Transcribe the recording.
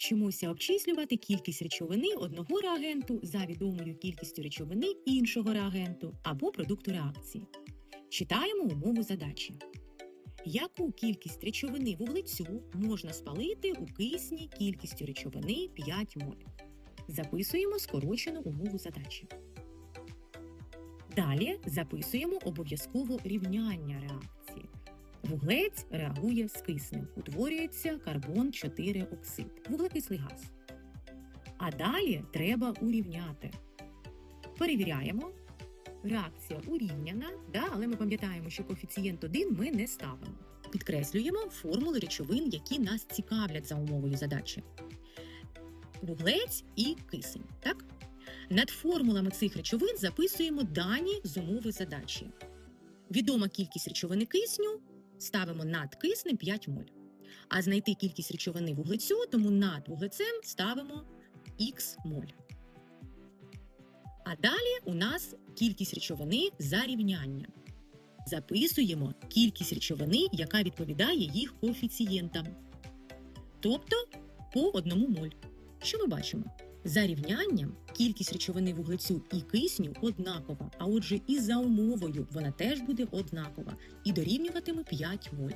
Вчимося обчислювати кількість речовини одного реагенту за відомою кількістю речовини іншого реагенту або продукту реакції. Читаємо умову задачі. Яку кількість речовини вуглецю можна спалити у кисні кількістю речовини 5 моль? Записуємо скорочену умову задачі. Далі записуємо обов'язково рівняння реакції. Вуглець реагує з киснем, утворюється карбон 4 оксид, вуглекислий газ. А далі треба урівняти. Перевіряємо. Реакція урівняна, да, але ми пам'ятаємо, що коефіцієнт 1 ми не ставимо. Підкреслюємо формули речовин, які нас цікавлять за умовою задачі. Вуглець і кисень. Так? Над формулами цих речовин записуємо дані з умови задачі. Відома кількість речовини кисню ставимо над киснем 5 моль. А знайти кількість речовини вуглецю, тому над вуглецем ставимо х моль. А далі у нас кількість речовини за рівняння. Записуємо кількість речовини, яка відповідає їх коефіцієнтам. Тобто по одному моль. Що ми бачимо? За рівнянням кількість речовини вуглецю і кисню однакова, а отже, і за умовою вона теж буде однакова і дорівнюватиме 5 моль.